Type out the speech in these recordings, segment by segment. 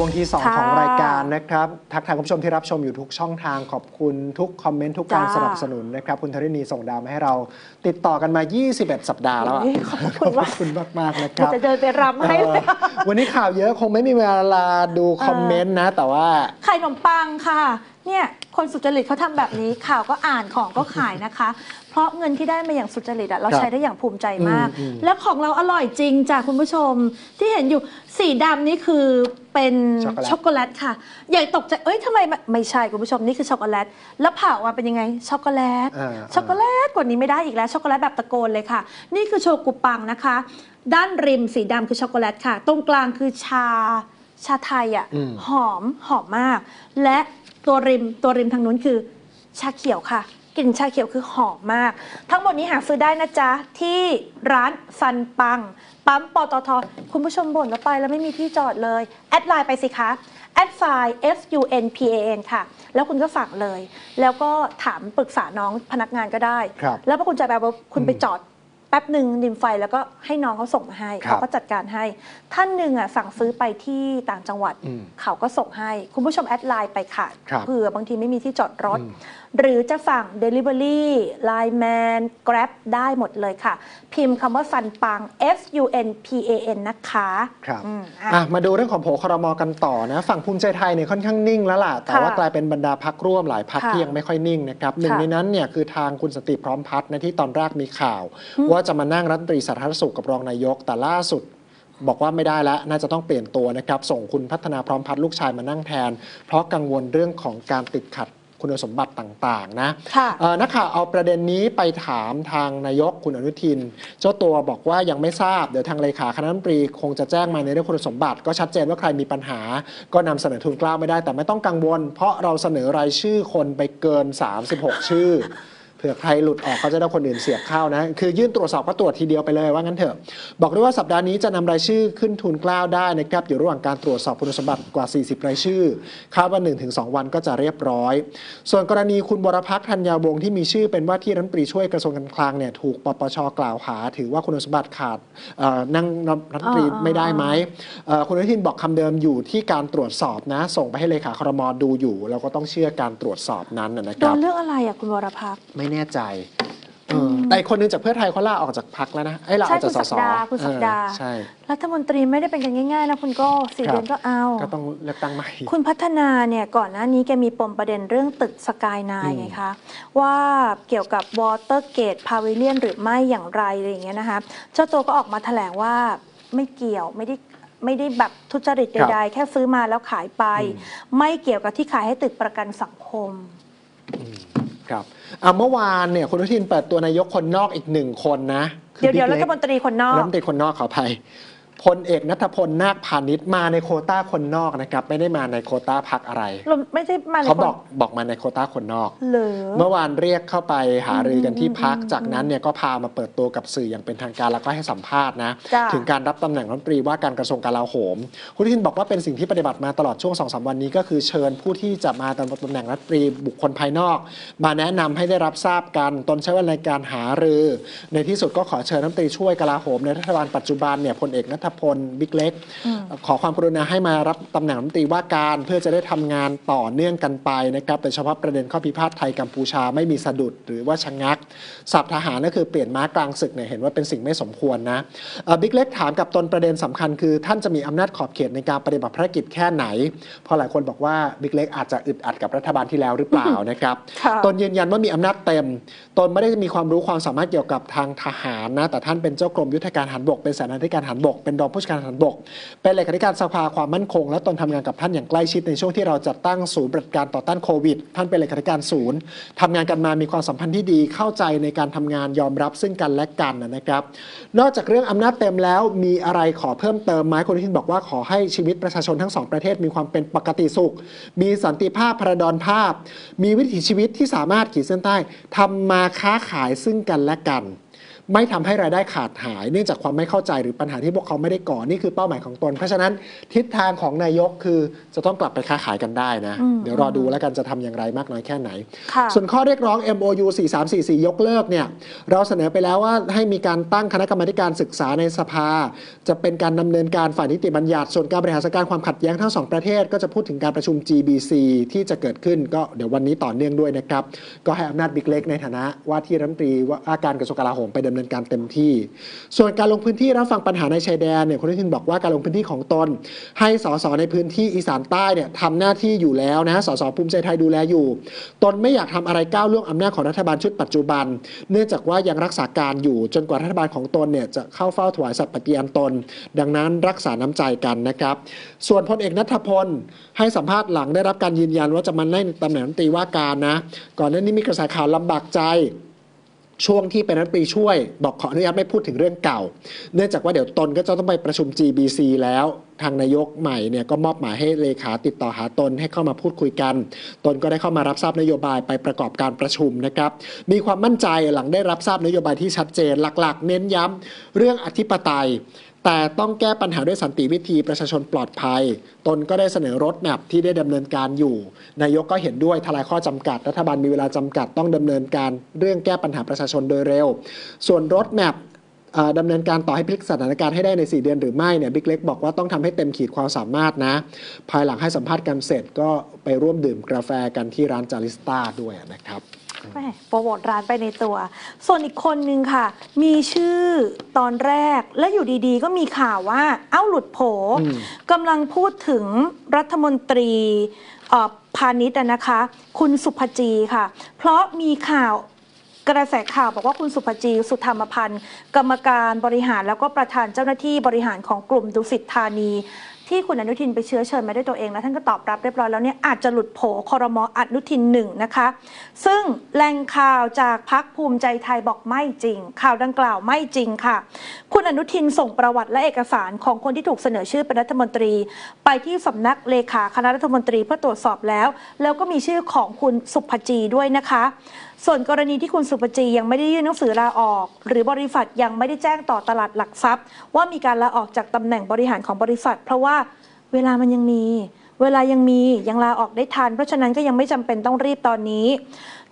ช่วงที่2ค่ะของรายการนะครับ ทักทายคุณผู้ชมที่รับชมอยู่ทุกช่องทางขอบคุณทุกคอมเมนต์ ทุกการจ้าสนับสนุนนะครับ คุณธรินีส่งดาวมาให้เราติดต่อกันมา 21 สัปดาห์แล้วอะโอ้ยขอบคุณขมาอกบคุณมากๆนะคเดี๋ยรับวจะเดินไปรำให้เลยเออวันนี้ข่าวเยอะคงไม่มีเวลาดูคอมเมนต์นะ แต่ว่าไข่ขนมปังค่ะ เนี่ยคนสุจริตเขาทำแบบนี้ข่าวก็อ่านของก็ขายนะคะเพ ราะเงินที่ได้มาอย่างสุจริตอะเราครับใช้ได้อย่างภูมิใจมาก อืมอืม และของเราอร่อยจริงจ้ะคุณผู้ชมที่เห็นอยู่สีดำนี่คือเป็นช็อกโกแลตช็อกโกแลตค่ะใหญ่ตกใจเอ้ยทำไมมันไม่ใช่คุณผู้ชมนี่คือช็อกโกแลตแล้วเผาอะเป็นยังไงช็อกโกแลต อ่า ช็อกโกแลตกว่านี้ไม่ได้อีกแล้วช็อกโกแลตแบบตะโกนเลยค่ะ นี่คือโชกุปังนะคะ ด้านริมสีดำคือช็อกโกแลตค่ะ ตรงกลางคือชาชาไทยอะอืม หอมหอมมาก และตัวริมตัวริมทางนู้นคือชาเขียวค่ะ กลิ่นชาเขียวคือหอมมาก ทั้งหมดนี้หาซื้อได้นะจ๊ะ ที่ร้านฟันปัง ปั๊มปตท คุณผู้ชมบ่นว่าไปแล้วไม่มีที่จอดเลย แอดไลน์ไปสิคะแอดไฟล์ F U N P A N ค่ะ แล้วคุณก็ฝากเลย แล้วก็ถามปรึกษาน้องพนักงานก็ได้ครับแล้วพอคุณจ่ายไปปุ๊บคุณไปอืมจอด แป๊บหนึ่งริมไฟแล้วก็ให้น้องเขาส่งมาให้ครับเขาก็จัดการให้ ท่านหนึ่งอะสั่งซื้อไปที่ต่างจังหวัดอืมเขาก็ส่งให้ คุณผู้ชมแอดไลน์ไปค่ะครับเผื่อบางทีไม่มีที่จอดรถ อืม หรือจะสั่ง Delivery Line Man Grab ได้หมดเลยค่ะ พิมพ์คำว่าฟันปัง F U N P A N นะคะครับ อืมอะ อะมาดูเรื่องของโผครมกันต่อนะฝั่งภูมิใจไทยเนี่ยค่อนข้างนิ่งแล้วล่ะ แต่ว่าค่ะกลายเป็นบรรดาพักร่วมหลายพักค่ะที่ยังไม่ค่อยนิ่งนะครับหนึ่งค่ะในนั้นเนี่ยคือทางคุณสนติพร้อมพัฒน์นะที่ตอนแรกมีข่าวอืมว่าจะมานั่งรัฐมนตรีสาธารณสุขกับรองนายก แต่ล่าสุดบอกว่าไม่ได้แล้ว น่าจะต้องเปลี่ยนตัวนะครับ ส่งคุณพัฒนาพร้อมพัฒน์ลูกชายมานั่งแทน เพราะกังวลเรื่องของการติดขัดคุณสมบัติต่างๆ นะค่ะเอ่อนักข่าวเอาประเด็นนี้ไปถามทางนายกคุณอนุทิน เจ้าตัวบอกว่ายังไม่ทราบ เดี๋ยวทางเลขาคณะรัฐมนตรีคงจะแจ้งมาในเรื่องคุณสมบัติ ก็ชัดเจนว่าใครมีปัญหา ก็นำเสนอทุนกล้าวไม่ได้แต่ไม่ต้องกังวล เพราะเราเสนอรายชื่อคนไปเกิน 36 ชื่อ เผื่อใครหลุดออกก็จะได้คนอื่นเสียบเข้านะ คือยื่นตรวจสอบก็ตรวจทีเดียวไปเลยว่างั้นเถอะ บอกด้วยว่าสัปดาห์นี้จะนำรายชื่อขึ้นทุนกล้าวได้นะครับ อยู่ระหว่างการตรวจสอบคุณสมบัติกว่า 40 รายชื่อ คาดว่า 1-2 วันก็จะเรียบร้อย ส่วนกรณีคุณบรพักษ์ธัญญาวงศ์ที่มีชื่อเป็นว่าที่รัฐมนตรีช่วยกระทรวงการคลังเนี่ยถูกปปชกล่าวหา ถือว่าคุณสมบัติขาดเอ่อนั่งรัฐมนตรีอ่าไม่ได้ไหมเอ่อคุณอนุทินบอกคำเดิมอยู่ที่การตรวจสอบนะ ส่งไปให้เลขาครมดูอยู่ เราก็ต้องเชื่อการตรวจสอบนั้นนะนะคโดรับนเรื่องอะไรอะคุณวรพักษ์ไม่แน่ใจเออแต่อีกคนนึงจากเพื่อไทยเขาลาออกจากพักแล้วนะไอ้ยลาออกจากสใช่คุณศัสกดาคุณศักดาเออใช่รัฐมนตรีไม่ได้เป็นกันง่ายๆนะคุณโก็สี่ครับเดือนก็เอา ก็ต้องเลือกตั้งใหม่ คุณพัฒนาเนี่ยก่อนหน้านี้แกมีปมประเด็นเรื่องตึกสกายนายอืมไงคะ ว่าเกี่ยวกับวอเตอร์เกตพาวิเลียนหรือไม่อย่างไรอะไรอย่างเงี้ยนะคะเจ้าตัวก็ออกมาแถลงว่าไม่เกี่ยวไม่ได้ไม่ได้แบบทุจริตครับใดๆแค่ซื้อมาแล้วขายไปอืมไม่เกี่ยวกับที่ขายให้ตึกประกันสังคม อืม ครับอะเมื่อวานเนี่ยคุณอนุทินเปิดตัวนายกคนนอกอีกหนึ่งคนนะคือเดี๋ยวเดี๋ยวบิ๊รักฐมนตรีคนนอกรัฐมนตรีคนนอกขออภัย พลเอกนัทพลนาคพาณิชย์มาในโควต้าคนนอกนะครับ ไม่ได้มาในโควต้าพักอะไร เราไม่ได้มาในเขาคนบอกบอกมาในโควต้าคนนอก เหรือ เมื่อวานเรียกเข้าไปหารือกันที่พัก อืมจากนั้นเนี่ยก็พามาเปิดตัวกับสื่ออย่างเป็นทางการแล้วก็ให้สัมภาษณ์นะ จ้ะ ถึงการรับตำแหน่งรัฐมนตรีว่าการกระทรวงกลาโหม คุณอนุทินบอกว่าเป็นสิ่งที่ปฏิบัติมาตลอดช่วงสองสามวันนี้ก็คือเชิญผู้ที่จะมาดำรงตำแหน่งรัฐมนตรีบุคคลภายนอก มาแนะนำให้ได้รับทราบกันตนใช้เวลาในการหารือ ในที่สุดก็ขอเชิญรัฐมนตรีช่วยกลาโหมในรัฐบาลปัจจุบันเนี่ยพลเอกนัทพลบิ๊กเล็กอืมขอความกรุณาให้มารับตำแหน่งรัฐมนตรีว่าการเพื่อจะได้ทำงานต่อเนื่องกันไปนะครับโดยเฉพาะประเด็นข้อพิพาทไทยกัมพูชาไม่มีสะดุดหรือว่าชะงักสับทหารก็คือเปลี่ยนม้ากลางศึกเนี่ยเห็นว่าเป็นสิ่งไม่สมควรนะเอ่อบิ๊กเล็กถามกับตนประเด็นสำคัญคือ ท่านจะมีอำนาจขอบเขตในการปฏิบัติภารกิจแค่ไหน เพราะหลายคนบอกว่าบิ๊กเล็กอาจจะอึดอัดกับรัฐบาลที่แล้วหรือเปล่านะครับค่ะตนยืนยันว่ามีอำนาจเต็ม ตนไม่ได้มีความรู้ความสามารถเกี่ยวกับทางทหารนะแต่ท่านเป็นเจ้ากรมยุทธการทหารบกเป็นสานาธิการทหารบกเป็นรองผู้จัดการทหารบก เป็นเลขาธิการสภาความมั่นคง และตนทำงานกับท่านอย่างใกล้ชิดในช่วงที่เราจัดตั้งศูนย์ปฏิบัติการต่อต้านโควิด ท่านเป็นเลขาธิการศูนย์ทำงานกันมามีความสัมพันธ์ที่ดีเข้าใจในการทำงานยอมรับซึ่งกันและกันนะครับ นอกจากเรื่องอำนาจเต็มแล้วมีอะไรขอเพิ่มเติมไหมคุณทินบอกว่าขอให้ชีวิตประชาชนทั้งสองประเทศมีความเป็นปกติสุข มีสันติภาพพระดอนภาพ มีวิถีชีวิตที่สามารถขีดเส้นใต้ทำมาค้าขายซึ่งกันและกัน ไม่ทำให้รายได้ขาดหาย เนื่องจากความไม่เข้าใจหรือปัญหาที่พวกเขาไม่ได้ก่อนี่คือเป้าหมายของตน เพราะฉะนั้นทิศทางของนายกคือจะต้องกลับไปค้าขายกันได้นะอืมเดี๋ยวรอดูแล้วกันจะทำอย่างไรมากน้อยแค่ไหนค่ะส่วนข้อเรียกร้อง MOU 4344 ยกเลิกเนี่ยเราเสนอไปแล้วว่าให้มีการตั้งคณะกรรมาธิการศึกษาในสภา จะเป็นการดำเนินการฝ่ายนิติบัญญัติ ส่วนการบริหารจัดการความขัดแย้งทั้งสองประเทศ ก็จะพูดถึงการประชุม GBC ที่จะเกิดขึ้นก็เดี๋ยววันนี้ต่อเนื่องด้วยนะครับก็ให้อำนาจบิ๊กเล็กในฐานะว่าที่รัฐมนตรีว่าการกระทรวงกลาโหมไปดำเนินการเต็มที่ ส่วนการลงพื้นที่รับฟังปัญหาในชายแดนเนี่ยคุณอนุทินบอกว่าการลงพื้นที่ของตน ให้สสในพื้นที่อีสานใต้เนี่ยทำหน้าที่อยู่แล้วนะสสภูมิใจไทยดูแลอยู่ ตนไม่อยากทำอะไรก้าวล่วงอำนาจของรัฐบาลชุดปัจจุบัน เนื่องจากว่ายังรักษาการอยู่จนกว่ารัฐบาลของตนเนี่ยจะเข้าเฝ้าถวายสัตย์ปฏิญาณตน ดังนั้นรักษาน้ำใจกันนะครับ ส่วนพลเอกนัทพลให้สัมภาษณ์หลังได้รับการยืนยันว่าจะมาในตำแหน่งรัฐมนตรีว่าการนะ ก่อนหน้านี้มีกระแสข่าวลำบากใจ ช่วงที่เป็นรัฐมนตรีช่วย บอกขออนุญาตไม่พูดถึงเรื่องเก่า เนื่องจากว่าเดี๋ยวตนก็จะต้องไปประชุม GBC แล้วทางนายกใหม่เนี่ยก็มอบหมายให้เลขาติดต่อหาตนให้เข้ามาพูดคุยกัน ตนก็ได้เข้ามารับทราบนโยบายไปประกอบการประชุมนะครับ มีความมั่นใจหลังได้รับทราบนโยบายที่ชัดเจนหลัก ๆ เน้นย้ำเรื่องอธิปไตย แต่ต้องแก้ปัญหาด้วยสันติวิธีประชาชนปลอดภัย ตนก็ได้เสนอรถแมพที่ได้ดำเนินการอยู่ นายกก็เห็นด้วยทลายข้อจำกัด รัฐบาลมีเวลาจำกัดต้องดำเนินการเรื่องแก้ปัญหาประชาชนโดยเร็ว ส่วนรถแมพดำเนินการต่อให้พลิกสถานการณ์ให้ได้ใน 4 เดือนหรือไม่เนี่ยบิ๊กเล็กบอกว่าต้องทำให้เต็มขีดความสามารถนะ ภายหลังให้สัมภาษณ์กันเสร็จก็ไปร่วมดื่มกาแฟกันที่ร้านจาริสตาด้วยนะครับ แม่โปรโมทร้านไปในตัว ส่วนอีกคนนึงค่ะ มีชื่อตอนแรกและอยู่ดีๆ ก็มีข่าวว่า เอ้าหลุดโผอืมกำลังพูดถึงรัฐมนตรีเอ่อพาณิชย์อะนะคะ คุณสุภจีค่ะ เพราะมีข่าวกระแสข่าวบอกว่าคุณสุภจีสุธรรมพันธ์ กรรมการบริหารแล้วก็ประธานเจ้าหน้าที่บริหารของกลุ่มดุสิตธานี ที่คุณอนุทินไปเชื้อเชิญมาด้วยตัวเองแล้วท่านก็ตอบรับเรียบร้อยแล้วเนี่ยอาจจะหลุดโผคอรมออนุทินหนึ่งนะคะ ซึ่งแหล่งข่าวจากพักภูมิใจไทยบอกไม่จริง ข่าวดังกล่าวไม่จริงค่ะ คุณอนุทินส่งประวัติและเอกสารของคนที่ถูกเสนอชื่อเป็นรัฐมนตรี ไปที่สำนักเลขาคณะรัฐมนตรีเพื่อตรวจสอบแล้ว แล้วก็มีชื่อของคุณสุภจีด้วยนะคะ ส่วนกรณีที่คุณสุภจียังไม่ได้ยื่นหนังสือลาออก หรือบริษัทยังไม่ได้แจ้งต่อตลาดหลักทรัพย์ ว่ามีการลาออกจากตำแหน่งบริหารของบริษัท เพราะว่าเวลามันยังมี เวลายังมียังลาออกได้ทัน เพราะฉะนั้นก็ยังไม่จำเป็นต้องรีบตอนนี้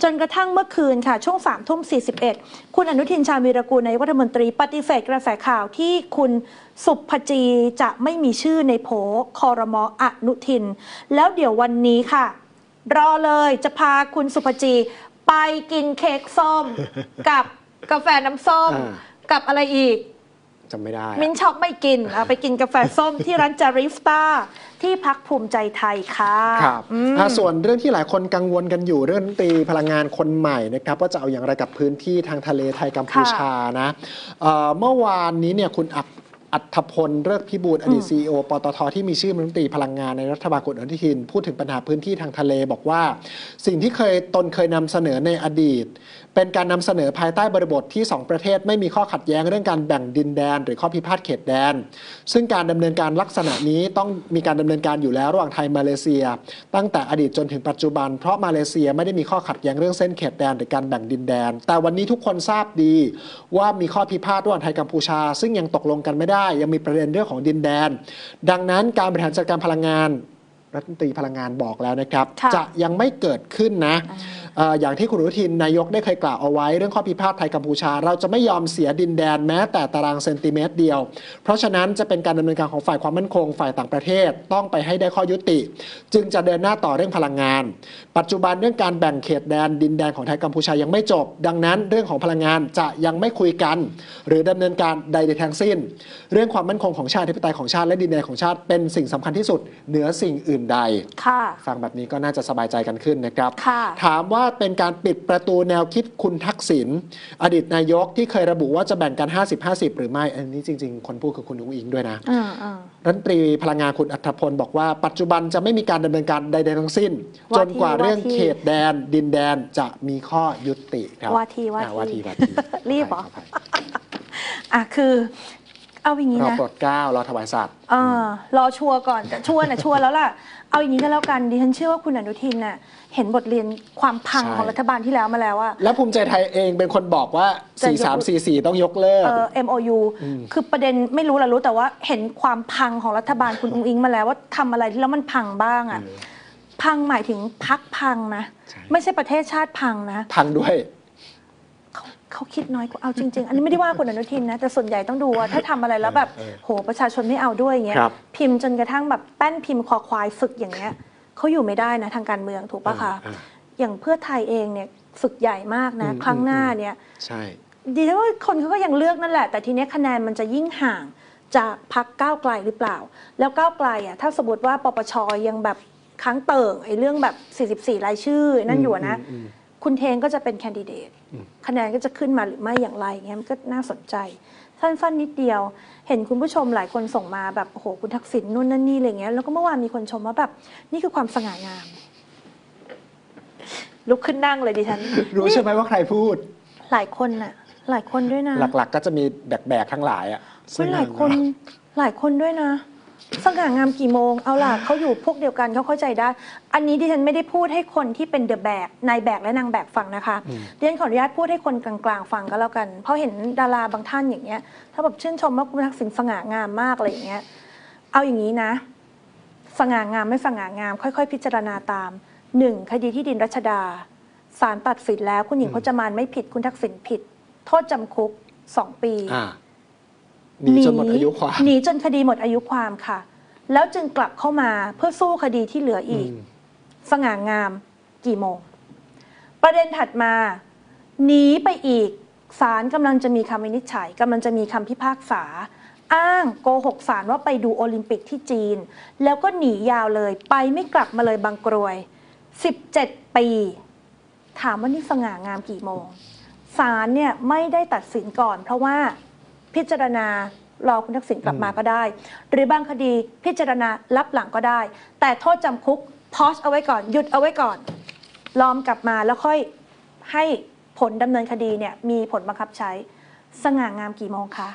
จนกระทั่งเมื่อคืนค่ะ ช่วง3ามทุ่ม41 คุณอนุทินชาญวีรกูลนายกรัฐมนตรีปฏิเสธกระแสข่าวที่คุณสุภจีจะไม่มีชื่อในโผคอรมออนุทิน แล้วเดี๋ยววันนี้ค่ะรอเลยจะพาคุณสุภจี ไปกินเค้กส้ม กับกาแฟน้ำส้ม อ่า กับอะไรอีก จำไม่ได้อะ มิ้นช็อกไม่กินเอาไปกินกาแฟส้มที่ร้านจาริฟตาที่พักภูมิใจไทยค่ะครับอืม อะส่วนเรื่องที่หลายคนกังวลกันอยู่เรื่องรัฐมนตรีพลังงานคนใหม่นะครับว่าจะเอาอย่างไรกับพื้นที่ทางทะเลไทยกัมพูชานะเอ่อเมื่อวานนี้เนี่ยคุณอัก อัธพลเลิกพิบูลอดีตซีอปตทที่มีชื่อเป็นรัฐมนตรีพลังงานในรัฐบาลคุณอนุทิน พูดถึงปัญหาพื้นที่ทางทะเลบอกว่า สิ่งที่เคยตนเคยนำเสนอในอดีต เป็นการนำเสนอภายใต้บริบทที่ 2 ประเทศไม่มีข้อขัดแย้งเรื่องการแบ่งดินแดน หรือข้อพิพาทเขตแดน ซึ่งการดำเนินการลักษณะนี้ต้องมีการดำเนินการอยู่แล้วระหว่างไทยมาเลเซีย ตั้งแต่อดีตจนถึงปัจจุบัน เพราะมาเลเซียไม่ได้มีข้อขัดแย้งเรื่องเส้นเขตแดนหรือการแบ่งดินแดน แต่วันนี้ทุกคนทราบดี ว่ามีข้อพิพาทระหว่างไทยกัมพูชา ซึ่งยังตกลงกันไม่ได้ยังมีประเด็นเรื่องของดินแดน ดังนั้นการบริหารจัดการพลังงาน รัฐมนตรีพลังงานบอกแล้วนะครับค่ะจะยังไม่เกิดขึ้นนะอ่าเอ่ออย่างที่คุณอนุทินนายกได้เคยกล่าวเอาไว้เรื่องข้อพิพาทไทยกัมพูชา เราจะไม่ยอมเสียดินแดนแม้แต่ตารางเซนติเมตรเดียว เพราะฉะนั้นจะเป็นการดำเนินการของฝ่ายความมั่นคงฝ่ายต่างประเทศต้องไปให้ได้ข้อยุติ จึงจะเดินหน้าต่อเรื่องพลังงาน ปัจจุบันเรื่องการแบ่งเขตแดนดินแดนของไทยกัมพูชายังไม่จบ ดังนั้นเรื่องของพลังงานจะยังไม่คุยกัน หรือดำเนินการใดๆทั้งสิ้น เรื่องความมั่นคงของชาติอธิปไตยของชาติและดินแดนของชาติเป็นสิ่งสำคัญที่สุดเหนือสิ่งอื่นใด ค่ะ ฟังแบบนี้ก็น่าจะสบายใจกันขึ้นนะครับ ค่ะ ถามว่าเป็นการปิดประตูแนวคิดคุณทักษิณอดีตนายกที่เคยระบุว่าจะแบ่งกัน 50-50 หรือไม่ อันนี้จริง ๆ คนพูดคือคุณอุ้งอิงด้วยนะ อ่าอ่า รัฐมนตรีพลังงานคุณอัธพลบอกว่าปัจจุบันจะไม่มีการดำเนินการใดๆทั้งสิ้น ว่าจนกว่าที่เรื่องว่าที่ เขตแดน ดินแดนจะมีข้อยุติครับว่าที่ว่าอ่ที่ว่าทีว่าทีรีบเหรอ ขภัย อะคือ เอาอย่างนี้รอนะโปรดเกล้ารอถวายสัตว์เออรอชัวร์ก่อนแต่ชัวร์นะชัวร์แล้วล่ะ เอาอย่างนี้ก็แล้วกันดิฉันเชื่อว่าคุณอนุทินน่ะเห็นบทเรียนความพังใช่ของรัฐบาลที่แล้วมาแล้วอะ แล้วภูมิใจไทยเองเป็นคนบอกว่า จะยก 4344 ต้องยกเลิก เอ่อ MOU มคือประเด็นไม่รู้แหละรู้แต่ว่าเห็นความพังของรัฐบาลคุณอุ้งอิงมาแล้วว่าทำอะไรที่แล้วมันพังบ้างอะเออพังหมายถึงพักพังนะ ใช่ ไม่ใช่ประเทศชาติพังนะ พังด้วย เขาเขาคิดน้อยกว่าเอาจริง ๆ อันนี้ไม่ได้ว่าคุณอนุทินนะ แต่ส่วนใหญ่ต้องดูว่าถ้าทำอะไรแล้วแบบเออโหประชาชนไม่เอาด้วยอย่างเงี้ยครับ พิมพ์จนกระทั่งแบบแป้นพิมพ์คอควายฝึกอย่างเงี้ยเขาอยู่ไม่ได้นะทางการเมืองถูกปะคะเอออย่างเพื่อไทยเองเนี่ยฝึกใหญ่มากนะอืมครั้งหน้าอืมเนี่ย ใช่ ดีที่ว่าคนเขาก็ยังเลือกนั่นแหละ แต่ทีเนี้ยคะแนนมันจะยิ่งห่างจากพักก้าวไกลหรือเปล่า แล้วก้าวไกลอะถ้าสมมติว่าปปชยังแบบค้างเติ่งไอ้เรื่องแบบ 44 รายชื่อนั่นอยู่อะนะอืมอืม คุณเทงก็จะเป็นแคนดิเดตอืมคะแนนก็จะขึ้นมาหรือไม่อย่างไรเงี้ยมันก็น่าสนใจสั้นๆนิดเดียว เห็นคุณผู้ชมหลายคนส่งมาแบบโอ้โหคุณทักษิณนู่นนั่นนี่อะไรเงี้ยแล้วก็เมื่อวานมีคนชมว่าแบบนี่คือความสง่างาม ลุกขึ้นนั่งเลยดิฉัน รู้ใช่ไหมว่าใครพูด หลายคนน่ะ หลายคนด้วยนะ หลักๆ ก็จะมีแบกๆทั้งหลายอะเฮ้ยหลายคนหลายคนด้วยนะ สง่างามกี่โมง เอาล่ะเขาอยู่พวกเดียวกันเขาเข้าใจได้ อันนี้ดิฉันไม่ได้พูดให้คนที่เป็นเดอะแบกนายแบกและนางแบกฟังนะคะอืมดิฉันขออนุญาตพูดให้คนกลางๆฟังก็แล้วกัน เพราะเห็นดาราบางท่านอย่างเงี้ย ถ้าแบบชื่นชมว่าคุณทักษิณสง่างามมากอะไรอย่างเงี้ย เอาอย่างนี้นะ สง่างามไม่สง่างาม ค่อยๆ พิจารณาตามหนึ่งคดีที่ดินรัชดาศาลตัดสินแล้ว คุณหญิงพจมานไม่ผิดคุณทักษิณผิด โทษจำคุกสองปีอ่า หนีจนหมดอายุความหนีจนคดีหมดอายุความค่ะ แล้วจึงกลับเข้ามาเพื่อสู้คดีที่เหลืออีกอืมสง่างามกี่โมง ประเด็นถัดมาหนีไปอีกศาลกำลังจะมีคำวินิจฉัยกำลังจะมีคำพิพากษา อ้างโกหกศาลว่าไปดูโอลิมปิกที่จีน แล้วก็หนียาวเลยไปไม่กลับมาเลยบางกรวย 17 ปี ถามว่านี่สง่างามกี่โมงศาลเนี่ยไม่ได้ตัดสินก่อนเพราะว่า พิจารณารอคุณทักษิณกลับมาก็ได้ หรือบางคดีพิจารณารับหลังก็ได้ แต่โทษจำคุกพอสเอาไว้ก่อนหยุดเอาไว้ก่อนล้อมกลับมาแล้วค่อยให้ผลดำเนินคดีเนี่ยมีผลบังคับใช้ สง่างามกี่โมงคะ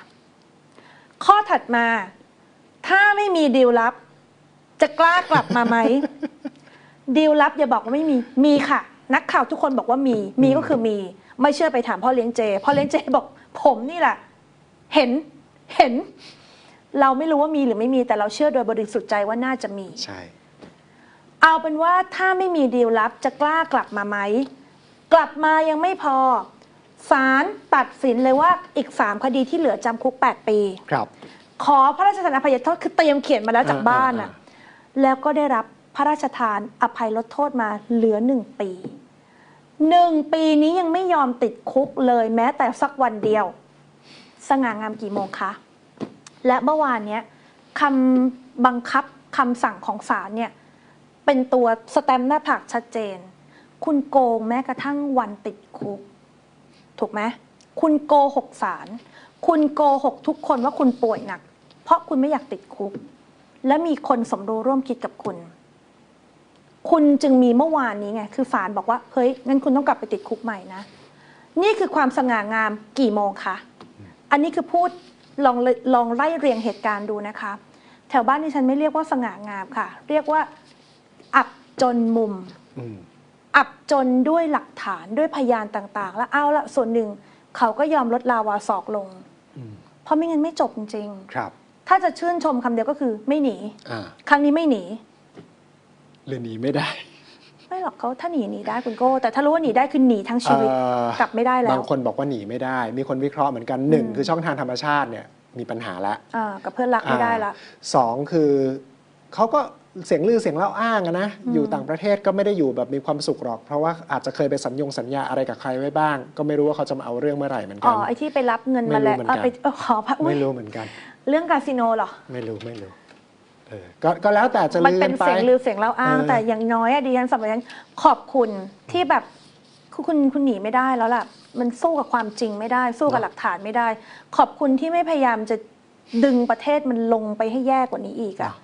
ข้อถัดมา ถ้าไม่มีดีลลับ จะกล้ากลับมาไหมดีลลับอย่าบอกว่าไม่มีมีค่ะ นักข่าวทุกคนบอกว่ามีมีก็คือมี ไม่เชื่อไปถามพ่อเลี้ยงเจพ่อเลี้ยงเจบอกผมนี่แหละ เห็นเห็น เราไม่รู้ว่ามีหรือไม่มีแต่เราเชื่อโดยบริสุทธิ์ใจว่าน่าจะมี ใช่ เอาเป็นว่าถ้าไม่มีดีลลับจะกล้ากลับมาไหม กลับมายังไม่พอศาลตัดสินเลยว่าอีก3คดีที่เหลือจำคุก 8 ปี ครับ ขอพระราชทานอภัยโทษคือเตรียมเขียนมาแล้วจากอ่าบ้านอ่าอะ แล้วก็ได้รับพระราชทานอภัยลดโทษมาเหลือหนึ่งปีหนึ่งปีนี้ยังไม่ยอมติดคุกเลยแม้แต่สักวันเดียว สง่างามกี่โมงคะ และเมื่อวานเนี้ยคำบังคับคำสั่งของศาลเนี่ยเป็นตัวสแตมป์หน้าผากชัดเจน คุณโกงแม้กระทั่งวันติดคุก ถูกไหมคุณโกหกศาลคุณโกหกทุกคนว่าคุณป่วยหนัก เพราะคุณไม่อยากติดคุก และมีคนสมรู้ร่วมคิดกับคุณ คุณจึงมีเมื่อวานนี้ไงคือศาลบอกว่าเฮ้ยงั้นคุณต้องกลับไปติดคุกใหม่นะ นี่คือความสง่างามกี่โมงคะ อันนี้คือพูดลองเลยลองไล่เรียงเหตุการณ์ดูนะคะ แถวบ้านที่ฉันไม่เรียกว่าสง่างามค่ะ เรียกว่า อับจนมุมอืมอับจนด้วยหลักฐานด้วยพยานต่างๆ แล้วเอาละส่วนหนึ่ง เขาก็ยอมลดลาวาศอกลงอืมเพราะไม่งั้นไม่จบจริงครับๆถ้าจะชื่นชมคำเดียวก็คือไม่หนีอ่าครั้งนี้ไม่หนีหรือหนีไม่ได้ ไม่หรอกเขาถ้าหนีหนีได้คุณโก้ แต่ถ้ารู้ว่าหนีได้คือหนีทั้งชีวิตเอ่อ กลับไม่ได้แล้บาวงคนบอกว่าหนีไม่ได้ มีคนวิเคราะห์เหมือนกันหนึ่งอืมคือช่องทางธรรมชาติเนี่ยมีปัญหาแล้วอ่ากับเพื่อนรักไม่ได้ละอ่าสองคือเขาก็เสียงลือเสียงเล่าอ้างอะนะอืม อยู่ต่างประเทศก็ไม่ได้อยู่แบบมีความสุขหรอก เพราะว่าอาจจะเคยไปสัญญงสัญญาอะไรกับใครไว้บ้าง ก็ไม่รู้ว่าเขาจะมาเอาเรื่องเมื่อไหร่เหมือนอ๋กัอน ไอที่ไปรับเงินมาไม่รู้แล้วเหมือนเอากันไปเออขอพระอุ๊ยไม่รู้เหมือนกัน เรื่องคาสิโนเหรอ ไม่รู้ไม่รู้เออ ก็ก็แล้วแต่จะมันลือเป็กันนไปเสียงลือเสียงเล่าอ้างเออแต่อย่างน้อยอะดิฉันสำหรับดิฉันขอบคุณที่แบบคุณคุณคุณหนีไม่ได้แล้วล่ะ มันสู้กับความจริงไม่ได้ สู้กับหลักฐานไม่ได้ ขอบคุณที่ไม่พยายามจะดึงประเทศมันลงไปให้แย่กว่านี้อีกอะเนาะ